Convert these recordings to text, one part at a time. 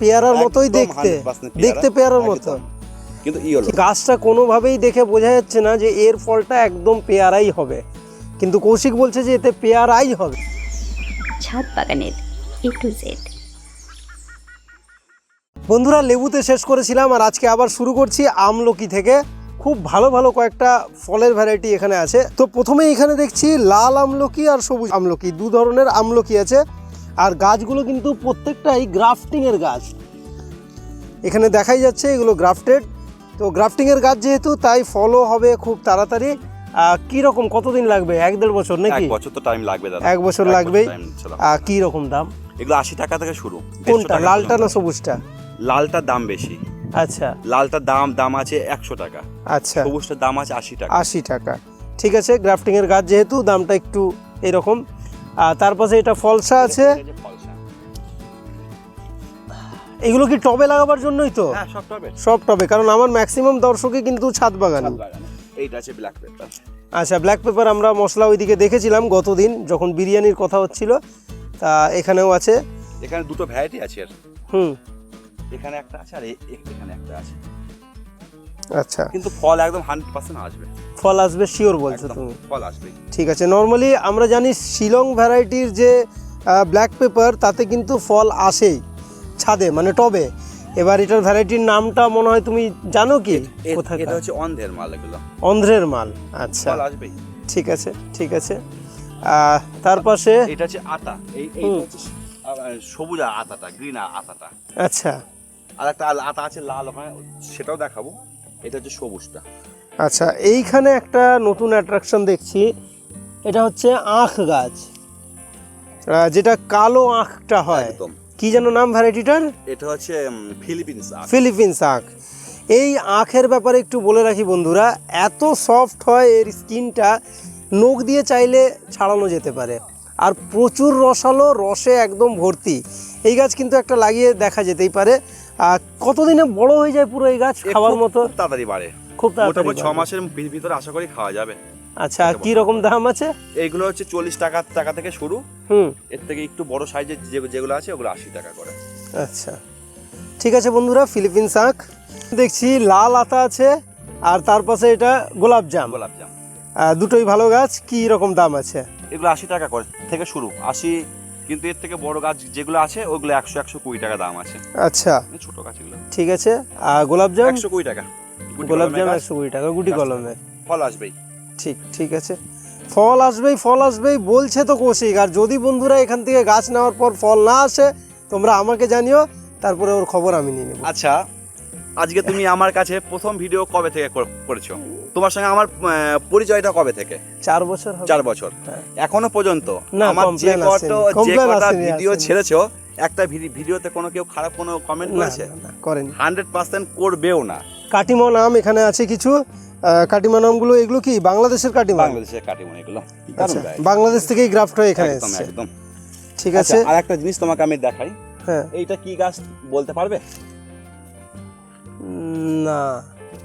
পেয়ারার মতোই দেখতে। দেখতে পেয়ারার মতো। কিন্তু ই হলো। গাছটা কোনোভাবেই দেখে বোঝা যাচ্ছে না যে এর ফলটা একদম পেয়ারাই হবে। কিন্তু কৌশিক বলছে যে এতে পেয়ারাই হবে। ছাদ বাগানের এ টু জেড বন্ধুরা লেবুতে শেষ করেছিলাম আর আজকে আবার শুরু করছি আমলকি থেকে। খুব ভালো ভালো কয়েকটা ফলের ভ্যারাইটি এখানে আছে। তো প্রথমে এখানে দেখছি লাল আমলকি আর সবুজ আমলকি। দু ধরনের আমলকি আছে। আর গাছগুলো কিন্তু প্রত্যেকটাই গ্রাফটিংয়ের গাছ। এখানে দেখাই যাচ্ছে এগুলো গ্রাফটেড। তো গ্রাফটিংয়ের গাছ যেহেতু তাই ফলও হবে খুব তাড়াতাড়ি। কি রকম কতদিন লাগবে? এক দেড় বছর নাকি? এক বছর তো টাইম লাগবে দাদা। এক বছর লাগবেই। ছিল। কি রকম দাম? এগুলো আশি টাকা থেকে শুরু। কোনটা লালটা না সবুজটা? লালটার দাম বেশি। আচ্ছা। লালটার দাম দাম আছে একশো টাকা। আচ্ছা। সবুজটার দাম আছে আশি টাকা। আশি টাকা। ঠিক আছে গ্রাফটিংয়ের গাছ যেহেতু দামটা একটু এরকম। আর তার পাশে এটা ফলসা আছে। এগুলো কি টবে লাগাবার জন্যই তো? হ্যাঁ সব টবে। সব টবে কারণ আমার ম্যাক্সিমাম দর্শকই কিন্তু ছাদ বাগান। এইটা আছে ব্ল্যাক পেপার আচ্ছা ব্ল্যাক পেপার আমরা মশলা ওইদিকে দেখেছিলাম গতদিন যখন বিরিয়ানির কথা হচ্ছিল। তা এখানেও আছে। এখানে দুটো ভ্যারাইটি আছে হুম। এখানে একটা আছে আর এখানে একটা আছে। আচ্ছা। কিন্তু ফল একদম হান্ড্রেড পার্সেন্ট আসবে। ফল আসবে শিওর বলছো তুমি। ফল আসবে। ঠিক আছে নর্মালি আমরা জানি শিলং ভ্যারাইটির যে ব্ল্যাক পেপার তাতে কিন্তু ফল আসেই ছাদে মানে টবে। এবার এটার ভ্যারাইটির নামটা মনে হয় তুমি জানো কি? কোথায় এটা হচ্ছে অন্ধের মাল এগুলো। অন্ধ্রের মাল আচ্ছা। ফল ঠিক আছে ঠিক আছে। তার পাশে এটা হচ্ছে আতা। এই এই হচ্ছে সবুজ আতাটা গ্রিন আতাটা। আচ্ছা। আর একটা আতা আছে লাল ওখানে সেটাও দেখাবো। এটা হচ্ছে সবুজটা। আচ্ছা এইখানে একটা নতুন অ্যাট্রাকশন দেখছি। এটা হচ্ছে আখ গাছ। যেটা কালো আখটা হয়। একদম। কি যেন নাম ভ্যারাইটিটার? এটা হচ্ছে ফিলিপিন্স আখ। ফিলিপিন্স আখ। এই আখের ব্যাপারে একটু বলে রাখি বন্ধুরা এত সফট হয় এর স্কিনটা নখ দিয়ে চাইলে ছাড়ানো যেতে পারে। আর প্রচুর রসালো রসে একদম ভর্তি। এই গাছ কিন্তু একটা লাগিয়ে দেখা যেতেই পারে। কতদিনে বড় হয়ে যায় পুরো এই গাছ খাওয়ার মতো? তাড়াতাড়ি বাড়ে। খুব তাড়াতাড়ি ছ মাসের ভিতরে আশা করি খাওয়া যাবে। আচ্ছা কি রকম দাম আছে? এইগুলো হচ্ছে চল্লিশ টাকা টাকা থেকে শুরু। হুম। এর থেকে একটু বড় সাইজের যেগুলো আছে ওগুলো আশি টাকা করে। আচ্ছা। ঠিক আছে বন্ধুরা ফিলিপিন আখ দেখছি লাল আতা আছে আর তার পাশে এটা গোলাপ জাম। গোলাপ জাম। দুটোই ভালো গাছ কি রকম দাম আছে? এগুলো আশি টাকা করে থেকে শুরু। আশি কিন্তু এর থেকে বড় গাছ যেগুলো আছে ওগুলো একশো একশো কুড়ি টাকা দাম আছে। আচ্ছা। এই ছোট গাছ ঠিক আছে। আর গোলাপ জাম? একশো কুড়ি টাকা। গুটি গোলাপ জাম একশো কুড়ি টাকা গুটি। কলমে। ফল আসবেই। ঠিক ঠিক আছে। ফল আসবেই ফল আসবেই বলছে তো কৌশিক। আর যদি বন্ধুরা এখান থেকে গাছ নেওয়ার পর ফল না আসে তোমরা আমাকে জানিও তারপরে ওর খবর আমি নিয়ে নেব। আচ্ছা আজকে তুমি আমার কাছে প্রথম ভিডিও কবে থেকে করেছ? তোমার সঙ্গে আমার পরিচয়টা কবে থেকে? চার বছর চার বছর। হ্যাঁ। এখনও পর্যন্ত আমার যে কত যে কটা ভিডিও। ছেড়েছো একটা ভিডিওতে কোনো কেউ খারাপ কোনো কমেন্ট করেছে? না, না, হান্ড্রেড পার্সেন্ট করবেও না। কাটিমন আম এখানে আছে কিছু। আহ, কাটিমন আমগুলো এগুলো কি? বাংলাদেশের কাটিমন বাংলাদেশের এগুলো। আচ্ছা। বাংলাদেশ থেকেই গ্রাফট হয়ে এখানে একদম একদম। ঠিক আচ্ছা আছে। আর একটা জিনিস তোমাকে আমি দেখাই। হ্যাঁ। এইটা কি গাছ বলতে পারবে? উম, না।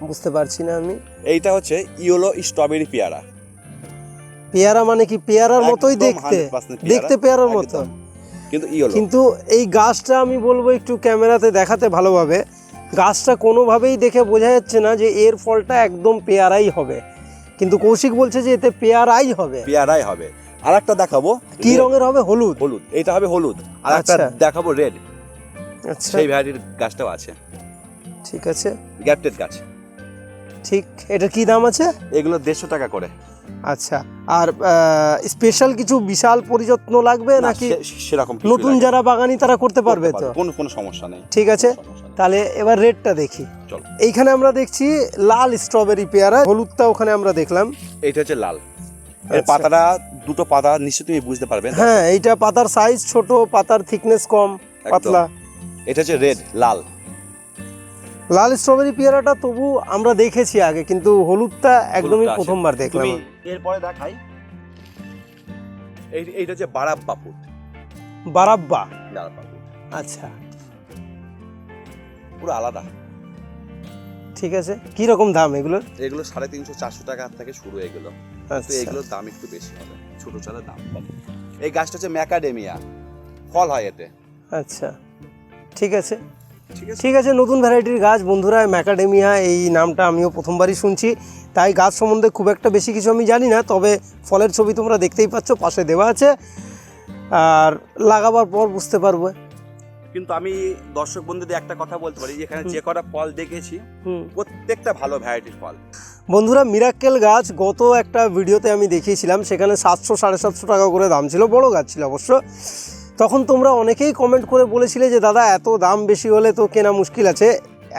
বুঝতে পারছি না আমি। এইটা হচ্ছে ইয়োলো স্ট্রবেরি পেয়ারা। পেয়ারা মানে কি? পেয়ারার মতোই দেখতে। দেখতে পেয়ারার মতো। কিন্তু ইয়োলো। কিন্তু এই গাছটা আমি বলব একটু ক্যামেরাতে দেখাতে ভালোভাবে। গাছটা কোনোভাবেই দেখে বোঝা যাচ্ছে না যে এর ফলটা একদম পেয়ারাই হবে। কিন্তু কৌশিক বলছে যে এতে পেয়ারাই হবে। পেয়ারাই হবে। আর একটা দেখাবো। কি রঙের হবে? হলুদ। হলুদ। এইটা হবে হলুদ। আর একটা আচ্ছা। দেখাবো রেড। আচ্ছা। সেই ভ্যারাইটির গাছটাও আছে। ঠিক আছে। গ্যাপটেড গাছ। ঠিক এটা কি দাম আছে? এগুলো দেড়শো টাকা করে। আচ্ছা আর স্পেশাল কিছু বিশাল পরিযত্ন লাগবে নাকি? সেরকম নতুন যারা বাগানি তারা করতে পারবে তো? কোনো কোনো সমস্যা নেই। ঠিক আছে। তাহলে এবার রেডটা দেখি। চল। এইখানে আমরা দেখছি লাল স্ট্রবেরি পেয়ারা হলুদটা ওখানে আমরা দেখলাম। এটা হচ্ছে লাল। আচ্ছা। পাতাটা দুটো পাতা নিশ্চয়ই তুমি বুঝতে পারবে। হ্যাঁ এইটা পাতার সাইজ ছোট পাতার থিকনেস কম পাতলা। এটা হচ্ছে রেড লাল। লাল স্ট্রবেরি পেয়ারাটা তবু আমরা দেখেছি আগে কিন্তু হলুদটা একদমই প্রথমবার দেখলাম। এরপরে দেখাই। এই এইটা হচ্ছে বারাব্বা ফুড বারাব্বা? আচ্ছা। পুরো আলাদা। ঠিক আছে। কি রকম দাম এগুলোর এগুলো সাড়ে তিনশো চারশো টাকা থেকে শুরু এগুলো। তো আচ্ছা। এগুলোর দাম একটু বেশি হবে। ছোট চালের দাম কম। এই গাছটা হচ্ছে ম্যাকাডেমিয়া। ফল হয় এতে। আচ্ছা। ঠিক আছে। ঠিক আছে? ঠিক আছে নতুন ভ্যারাইটির গাছ। বন্ধুরা ম্যাকাডেমিয়া এই নামটা আমিও প্রথমবারই শুনছি। তাই গাছ সম্বন্ধে খুব একটা বেশি কিছু আমি জানি না তবে ফলের ছবি তোমরা দেখতেই পাচ্ছ পাশে দেওয়া আছে। আর লাগাবার পর বুঝতে পারব। কিন্তু আমি দর্শক বন্ধুদের একটা কথা বলতে পারি এখানে যে কটা ফল দেখেছি প্রত্যেকটা ভালো ভ্যারাইটির ফল। বন্ধুরা মিরাক্কেল গাছ গত একটা ভিডিওতে আমি দেখিয়েছিলাম সেখানে সাতশো সাড়ে সাতশো টাকা করে দাম ছিল বড় গাছ ছিল অবশ্য। তখন তোমরা অনেকেই কমেন্ট করে বলেছিলে যে, দাদা, এত দাম বেশি হলে তো কেনা মুশকিল আছে।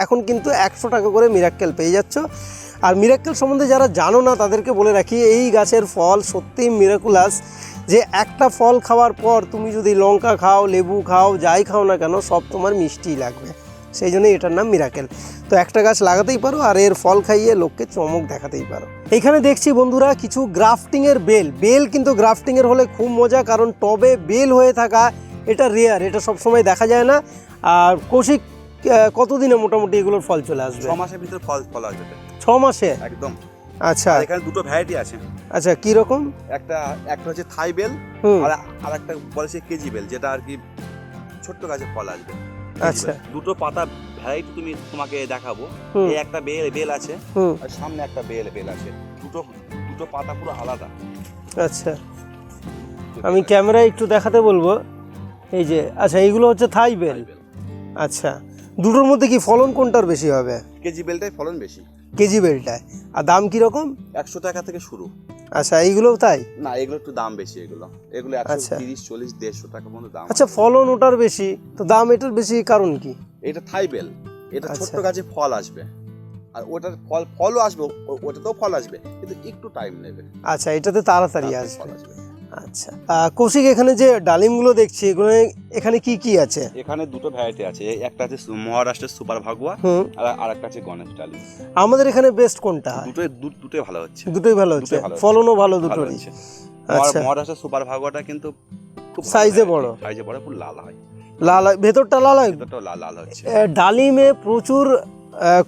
এখন কিন্তু একশো টাকা করে মিরাক্কেল পেয়ে যাচ্ছ। আর মিরাক্কেল সম্বন্ধে যারা জানো না, তাদেরকে বলে রাখি, এই গাছের ফল সত্যি মিরাকুলাস যে, একটা ফল খাওয়ার পর তুমি যদি লঙ্কা খাও, লেবু খাও, যাই খাও না কেন, সব তোমার মিষ্টি লাগবে। সেই জন্যই এটার নাম মিরাকেল। তো একটা গাছ লাগাতেই পারো আর এর ফল খাইয়ে লোককে চমক দেখাতেই পারো। এখানে দেখছি বন্ধুরা কিছু গ্রাফটিংয়ের বেল। বেল কিন্তু গ্রাফটিংয়ের হলে খুব মজা কারণ টবে বেল হয়ে থাকা এটা রেয়ার এটা সবসময় দেখা যায় না। আর কৌশিক কতদিনে মোটামুটি এগুলোর ফল চলে আসবে? ছ মাসের ভিতরে ফল ফল আসবে। ছ মাসে? একদম। আচ্ছা। এখানে দুটো ভ্যারাইটি আছে। আচ্ছা কীরকম? একটা একটা হচ্ছে থাই বেল আর আর একটা বলেছে কেজি বেল যেটা আর কি ছোট্ট গাছে ফল আসবে। আচ্ছা। দুটো পাতা ভ্যারাইটি তুমি তোমাকে দেখাবো। এই একটা বেল বেল আছে। আর সামনে একটা বেল বেল আছে। দুটো দুটো পাতা পুরো আলাদা। আচ্ছা। আমি ক্যামেরায় একটু দেখাতে বলব। এই যে আচ্ছা এইগুলো হচ্ছে থাই বেল। আচ্ছা। দুটোর মধ্যে কি ফলন কোনটার বেশি হবে? কেজি বেলটাই ফলন বেশি। কেজি বেলটায় আর দাম কীরকম? একশো টাকা থেকে শুরু। আচ্ছা এইগুলোও তাই? না এগুলো একটু দাম বেশি এগুলো। এগুলো একশো আচ্ছা। তিরিশ চল্লিশ দেড়শো টাকা মতো দাম আচ্ছা ফলন ওটার বেশি তো দাম এটার বেশি কারণ কি? এটা থাই বেল। এটা আচ্ছা। ছোট্ট গাছে ফল আসবে। আর ওটার ফল ফলও আসবে ওটাতেও ফল আসবে কিন্তু একটু টাইম নেবে। আচ্ছা এটাতে তাড়াতাড়ি আসবে। আচ্ছা। কৌশিক এখানে যে ডালিমগুলো দেখছি এগুলো এখানে কি কি আছে? এখানে দুটো ভ্যারাইটি আছে। একটা আছে মহারাষ্ট্রের সুপার ভাগুয়া আর আর একটা আছে গণেশ ডালি আমাদের এখানে বেস্ট কোনটা? দুটোই দুটোই ভালো হচ্ছে। দুটোই ভালো হচ্ছে। ফলনও ভালো দুটোরই। আচ্ছা। মহারাষ্ট্রের সুপার ভাগুয়াটা কিন্তু খুব এ বড়। সাইজে বড় খুব লাল হয়। লাল হয়- ভেতরটা লাল হয়? ভেতরটাও লাল লাল হচ্ছে। ডালিমে প্রচুর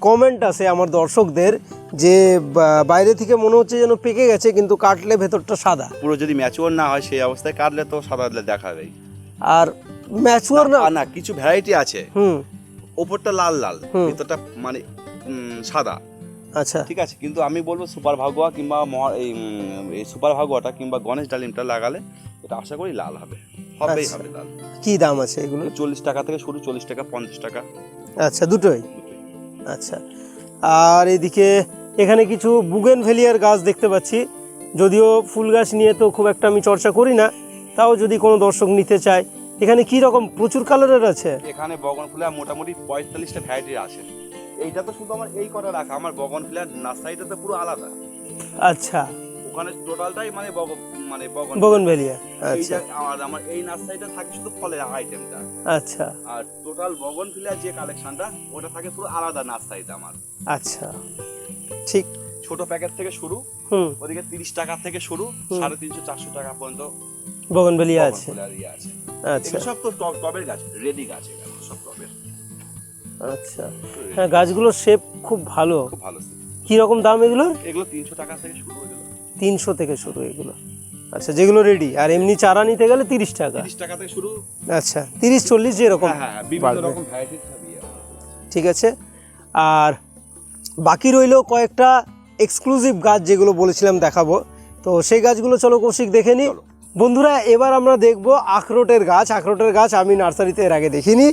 কমেন্ট আছে আমার দর্শকদের যে বাইরে থেকে মনে হচ্ছে যেন পেকে গেছে কিন্তু কাটলে ভেতরটা সাদা। পুরো যদি ম্যাচুয়ার না হয় সেই অবস্থায় কাটলে তো সাদা দেখাবেই আর ম্যাচুয়ার না না কিছু ভ্যারাইটি আছে। হুম। ওপরটা লাল লাল ভেতরটা মানে সাদা। আচ্ছা। ঠিক আছে কিন্তু আমি বলব সুপার ভাগুয়া কিংবা মহা- এই এই সুপার ভাগুয়াটা কিংবা গণেশ ডালিমটা লাগালে এটা আশা করি লাল হবে। হবেই আচ্ছা। হবে লাল। কি দাম আছে এগুলো চল্লিশ টাকা থেকে শুরু চল্লিশ টাকা পঞ্চাশ টাকা। আচ্ছা দুটোই? আচ্ছা। আর এদিকে এখানে কিছু বুগেন ভেলিয়ার গাছ দেখতে পাচ্ছি। যদিও ফুল গাছ নিয়ে তো খুব একটা আমি চর্চা করি না তাও যদি কোনো দর্শক নিতে চায় এখানে কি রকম প্রচুর কালারের আছে? এখানে বগন ফুলা মোটামুটি পঁয়তাল্লিশটা ভ্যারাইটি আছে। এইটা তো শুধু আমার এই কটা রাখা আমার বগন ফুলার নার্সারিটা তো পুরো আলাদা। আচ্ছা। ওখানে টোটালটাই মানে মানে বগন ভেলিয়া। আচ্ছা। আমার আমার এই নার্সারিটা থাকে শুধু ফলের আইটেমটা আচ্ছা। আর টোটাল বগন ফিলার যে কালেকশনটা ওটা থাকে পুরো আলাদা নার্সারিতে আমার। আচ্ছা। ঠিক। ছোট প্যাকেট থেকে শুরু হুম। ওদিকে তিরিশ টাকা থেকে শুরু। সাড়ে তিনশো চারশো টাকা পর্যন্ত বগন ভেলিয়া আছে। আচ্ছা। সব তো টব টবের গাছ রেডি গাছ সব টবের। আচ্ছা। হ্যাঁ গাছগুলোর শেপ খুব ভালো। খুব ভালো কি রকম দাম এগুলোর? এগুলো তিনশো টাকা থেকে শুরু হয়ে তিনশো থেকে শুরু এগুলো। আচ্ছা যেগুলো রেডি আর এমনি চারা নিতে গেলে তিরিশ টাকা। টাকা থেকে শুরু আচ্ছা তিরিশ চল্লিশ যেরকম হ্যাঁ হ্যাঁ ভ্যারাইটির ঠিক আছে? আর বাকি রইল কয়েকটা এক্সক্লুসিভ গাছ যেগুলো বলেছিলাম দেখাবো। তো সেই গাছগুলো চলো কৌশিক দেখে নিই বন্ধুরা এবার আমরা দেখব আখরোটের গাছ। আখরোটের গাছ আমি নার্সারিতে এর আগে দেখিনি।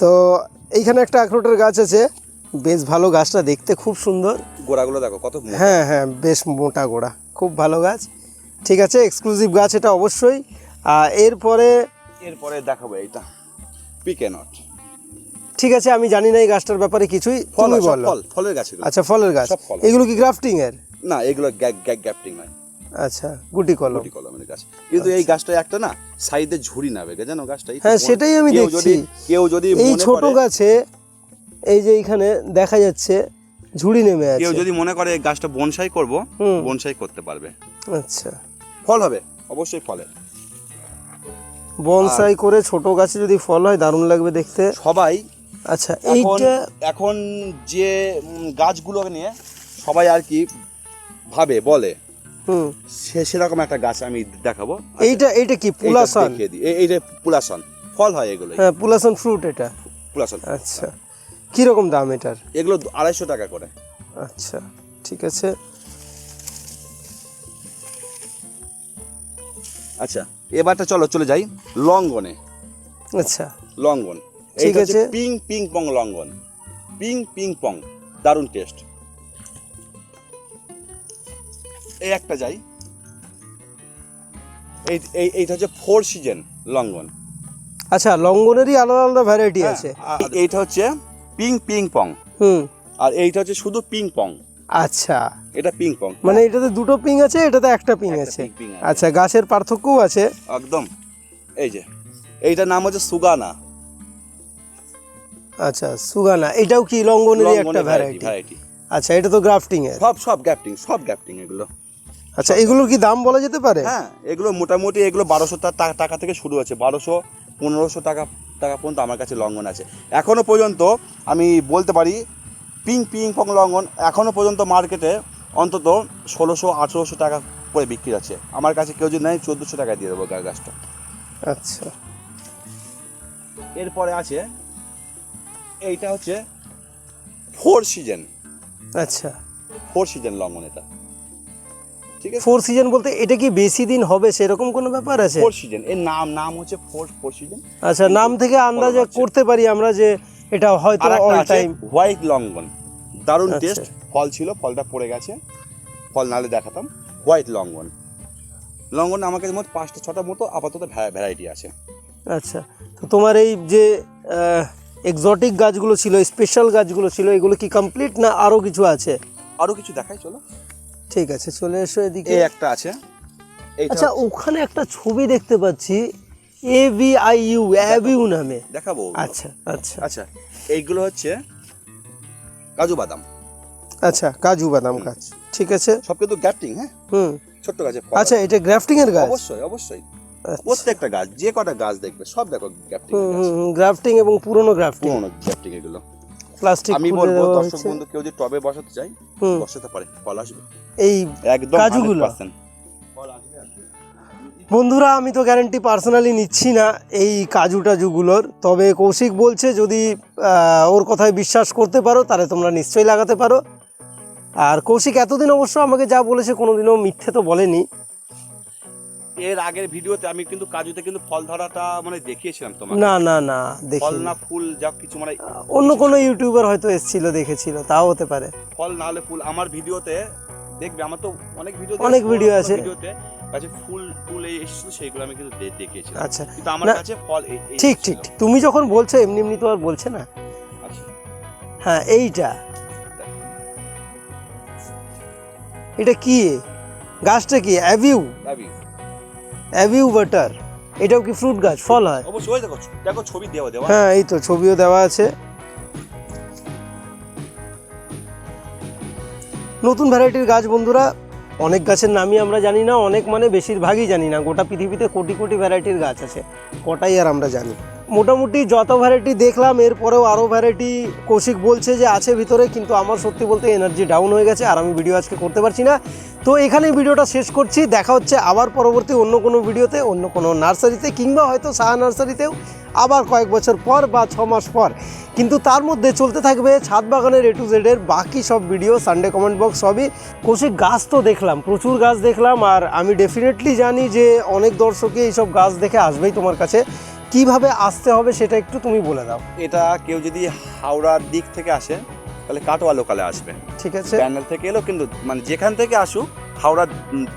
তো এইখানে একটা আখরোটের গাছ আছে। বেশ ভালো গাছটা দেখতে খুব সুন্দর। গোড়াগুলো দেখো কত হ্যাঁ হ্যাঁ বেশ মোটা গোড়া খুব ভালো গাছ। ঠিক আছে এক্সক্লুসিভ গাছ এটা অবশ্যই। আর এরপরে এরপরে দেখাবো এইটা পিকে নট। ঠিক আছে আমি জানি না এই গাছটার ব্যাপারে কিছুই। ফল বলো। ফল ফলের গাছ আচ্ছা ফলের গাছ। এগুলো কি গ্রাফটিং এর? না এগুলো গ্যাগ গ্যাগ গ্যাপটিং নয় আচ্ছা গুটি কলম। গুটি কলমের গাছ। কিন্তু এই গাছটা একটা না সাইডে ঝুড়ি নাবে জানো গাছটা? হ্যাঁ, সেটাই আমি দেখছি। যদি কেউ যদি এই ছোট গাছে এই যে এইখানে দেখা যাচ্ছে ঝুড়ি নেমে আছে। কেউ যদি মনে করে গাছটা বনসাই করব বনসাই করতে পারবে। আচ্ছা। ফল হবে অবশ্যই ফলে। বনসাই করে ছোট গাছে যদি ফল হয় দারুণ লাগবে দেখতে। সবাই আচ্ছা এখন এইটা এখন যে গাছগুলো নিয়ে সবাই আর কি ভাবে বলে হুম। সে সেরকম একটা গাছ আমি দেখাবো। এইটা এইটা কি পুলাসন দেখিয়ে দিই। এই- এই যে পুলাসন ফল হয় এগুলো হ্যাঁ পুলাসন ফ্রুট এটা। পুলাসন আচ্ছা। কীরকম দাম এটার? এগুলো আড়াইশো টাকা করে। আচ্ছা ঠিক আছে। আচ্ছা এবারটা চলো চলে যাই লঙ্গনে। আচ্ছা। লঙ্গন। ঠিক আছে। Ping ping pong longan. Ping ping pong. দারুণ টেস্ট। এই একটা যাই। এই এই- এইটা হচ্ছে ফোর সিজন লঙ্গন। আচ্ছা লঙ্গনেরই আলাদা আলাদা ভ্যারাইটি আছে। এইটা হচ্ছে পিং পিং পং। হুম। আর এইটা হচ্ছে শুধু পিং পং। আচ্ছা। এটা পিং পং। মানে এটাতে দুটো পিং আছে এটাতে একটা পিং আছে। আচ্ছা গাছের পার্থক্যও আছে। একদম। এই যে এইটার নাম হচ্ছে সুগানা। আচ্ছা সুগানা। এটাও কি লঙ্গনেরই একটা ভ্যারাইটি আচ্ছা এটা তো গ্রাফটিং এর। সব সব গ্যাপটিং সব গ্যাপটিং এগুলো। আচ্ছা এগুলোর কি দাম বলা যেতে পারে? হ্যাঁ এগুলো মোটামুটি এগুলো বারোশো টাকা থেকে শুরু আছে। বারোশো পনেরোশো টাকা টাকা পর্যন্ত আমার কাছে লঙ্ঘন আছে। এখনও পর্যন্ত আমি বলতে পারি পিং পিং পং লঙ্ঘন এখনও পর্যন্ত মার্কেটে অন্তত ষোলোশো আঠেরোশো টাকা করে বিক্রি আছে আমার কাছে কেউ যদি নেয় চোদ্দোশো টাকা দিয়ে দেবো গাছটা। আচ্ছা। এরপরে আছে এইটা হচ্ছে ফোর সিজন আচ্ছা। ফোর সিজন লঙ্ঘন এটা। ঠিক আছে? ফোর সিজন বলতে এটা কি বেশি দিন হবে? সেরকম কোনো ব্যাপার আছে? ফোর সিজন এর নাম নাম হচ্ছে ফোর ফোর সিজন আচ্ছা নাম থেকে আন্দাজে। করতে পারি আমরা যে এটা হয়তো অল টাইম হোয়াইট লঙ্গন দারুণ আচ্ছা। টেস্ট ফল ছিল ফলটা পড়ে গেছে। ফল নালে দেখাতাম। হোয়াইট লঙ্গন লঙ্গন আমার কাছে মোট পাঁচটা ছটা মতো আপাতত ভ্যারাইটি আছে। আচ্ছা তো তোমার এই যে এক্সোটিক গাছগুলো ছিল স্পেশাল গাছগুলো ছিল এগুলো কি কমপ্লিট না আরও কিছু আছে? আরও কিছু দেখাই চলো। ঠিক আছে চলে এসো এদিকে। এই একটা আছে। আচ্ছা ওখানে একটা ছবি দেখতে পাচ্ছি এ ভি আই ইউ অ্যাভিউ নামে। দেখাবো। আচ্ছা আচ্ছা। আচ্ছা এইগুলো হচ্ছে কাজু বাদাম। আচ্ছা কাজু বাদাম গাছ ঠিক আছে? সব কিন্তু গ্যাপটিং হ্যাঁ? হুম। ছোট্ট গাছে আচ্ছা এটা গ্রাফটিং এর গাছ? অবশ্যই অবশ্যই। আচ্ছা। প্রত্যেকটা গাছ যে কটা গাছ দেখবে সব দেখো হুম গ্রাফটিং এবং পুরনো গ্রাফটিং। পুরোনো গ্যাপটিং এগুলো। প্লাস্টিক আমি বলব দর্শক বন্ধু কেউ যদি টবে বসাতে চাই বসাতে পারে ফল আসবে। এই একদম কাজুগুলো? ফল আসবে আসবে। বন্ধুরা আমি তো গ্যারান্টি পার্সোনালি নিচ্ছি না এই কাজু টাজুগুলোর। তবে কৌশিক বলছে যদি আহ, ওর কথায় বিশ্বাস করতে পারো তাহলে তোমরা নিশ্চয়ই লাগাতে পারো। আর কৌশিক এতদিন অবশ্য আমাকে যা বলেছে কোনোদিনও মিথ্যে তো বলেনি। এর আগের ভিডিওতে আমি কিন্তু কাজুতে কিন্তু ফল ধরাটা মানে দেখিয়েছিলাম তোমার না না না ফল না ফুল যা কিছু মানে অন্য কোনো ইউটিউবার হয়তো এসেছিল দেখেছিল তাও হতে পারে। ফল না হলে ফুল আমার ভিডিওতে দেখবে আমার তো অনেক ভিডিও অনেক ভিডিও আছে। ভিডিওতে কাছে ফুল ফুল এই এসেছিল সেইগুলো আমি কিন্তু দে- দেখিয়েছিলাম। আচ্ছা। কিন্তু আমার কাছে ফল ঠিক ঠিক। তুমি যখন বলছো এমনি এমনি তো আর বলছে না? আচ্ছা। হ্যাঁ এইটা। এটা কি? গাছটা কি? অ্যাভিউ দাবি অ্যাভিউ বাটার এটাও কি ফ্রুট গাছ? ফল হয়? অবশ্যই দেখো দেখো ছবি দেওয়া দেওয়া। হ্যাঁ এই তো ছবিও দেওয়া আছে। নতুন ভ্যারাইটির গাছ বন্ধুরা অনেক গাছের নামই আমরা জানি না অনেক মানে বেশিরভাগই জানি না। গোটা পৃথিবীতে কোটি কোটি ভ্যারাইটির গাছ আছে। কটাই আর আমরা জানি? মোটামুটি যত ভ্যারাইটি দেখলাম, এরপরেও আরও ভ্যারাইটি কৌশিক বলছে যে আছে ভিতরে, কিন্তু আমার সত্যি বলতে এনার্জি ডাউন হয়ে গেছে আর আমি ভিডিও আজকে করতে পারছি না। তো এখানেই ভিডিওটা শেষ করছি। দেখা হচ্ছে আবার পরবর্তী অন্য কোনো ভিডিওতে, অন্য কোনো নার্সারিতে, কিংবা হয়তো সাহা নার্সারিতেও আবার কয়েক বছর পর বা ছ মাস পর। কিন্তু তার মধ্যে চলতে থাকবে ছাদ বাগানের এ টু জেডের বাকি সব ভিডিও সানডে কমেন্ট বক্স সবই। কৌশিক, গাছ তো দেখলাম, প্রচুর গাছ দেখলাম, আর আমি ডেফিনেটলি জানি যে অনেক দর্শকই এইসব গাছ দেখে আসবেই তোমার কাছে। কীভাবে আসতে হবে সেটা একটু তুমি বলে দাও। এটা কেউ যদি হাওড়ার দিক থেকে আসে তাহলে কাটোয়া লোকালে আসবে। ঠিক আছে। ব্যান্ডেল থেকে এলো কিন্তু মানে যেখান থেকে আসুক হাওড়ার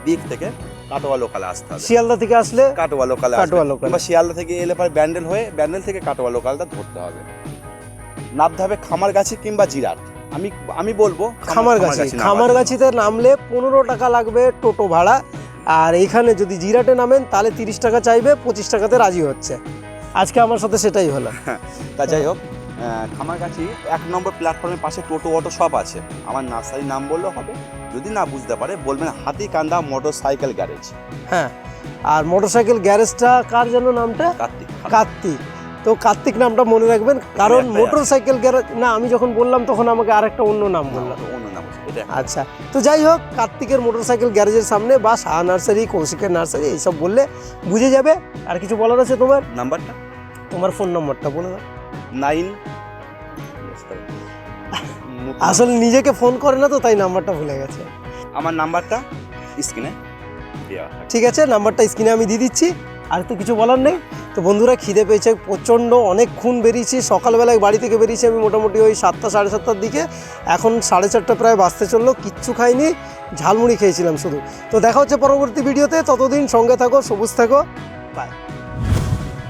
দিক থেকে কাটোয়া লোকালে আসতে হবে। শিয়ালদা থেকে আসলে কাটোয়া লোকালে কাটোয়া লোকালে। কিংবা শিয়ালদা থেকে এলে পরে ব্যান্ডেল হয়ে ব্যান্ডেল থেকে কাটোয়া লোকালটা ধরতে হবে। নামতে হবে খামার গাছি কিংবা জিরাট। আমি আমি বলব খামার গাছি খামার গাছিতে নামলে পনেরো টাকা লাগবে টোটো ভাড়া। আর এখানে যদি জিরাটে নামেন তাহলে তিরিশ টাকা চাইবে পঁচিশ টাকাতে রাজি হচ্ছে। আজকে আমার সাথে সেটাই হলো। তা যাই হোক আহ, খামারগাছি এক নম্বর প্ল্যাটফর্মের পাশে টোটো অটো সব আছে। আমার নার্সারির নাম বললেও হবে যদি না বুঝতে পারে বলবেন হাতিকান্দা মোটর সাইকেল গ্যারেজ হ্যাঁ আর মোটরসাইকেল গ্যারেজটা কার যেন নামটা? কার্তিক। কার্তিক। তো কার্তিক নামটা মনে রাখবেন কারণ একটাই আছে। মোটরসাইকেল গ্যারেজ না আমি যখন বললাম তখন আমাকে আরেকটা অন্য নাম বললাম অন্য আচ্ছা তো যাই হোক কার্তিকের মোটরসাইকেল গ্যারেজের সামনে বা শাহ নার্সারি কৌশিকের নার্সারি এইসব বললে বুঝে যাবে। আর কিছু বলার আছে তোমার? নাম্বারটা? তোমার ফোন নম্বরটা বলে দাও। নাইন। আসলে নিজেকে ফোন করে না তো তাই নাম্বারটা ভুলে গেছে। আমার নাম্বারটা স্ক্রিনে ঠিক আছে নাম্বারটা স্ক্রিনে আমি দিয়ে দিচ্ছি। আর তো কিছু বলার নেই। তো বন্ধুরা খিদে পেয়েছে, প্রচণ্ড অনেকক্ষণ বেরিয়েছি। সকালবেলায় বাড়ি থেকে বেরিয়েছি আমি মোটামুটি ওই সাতটা, সাড়ে সাতটার দিকে। এখন সাড়ে চারটা প্রায় বাঁচতে চলল, কিচ্ছু খাইনি, ঝালমুড়ি খেয়েছিলাম শুধু। তো দেখা হচ্ছে পরবর্তী ভিডিওতে, ততদিন সঙ্গে থাকো, সবুজ থাকো বাই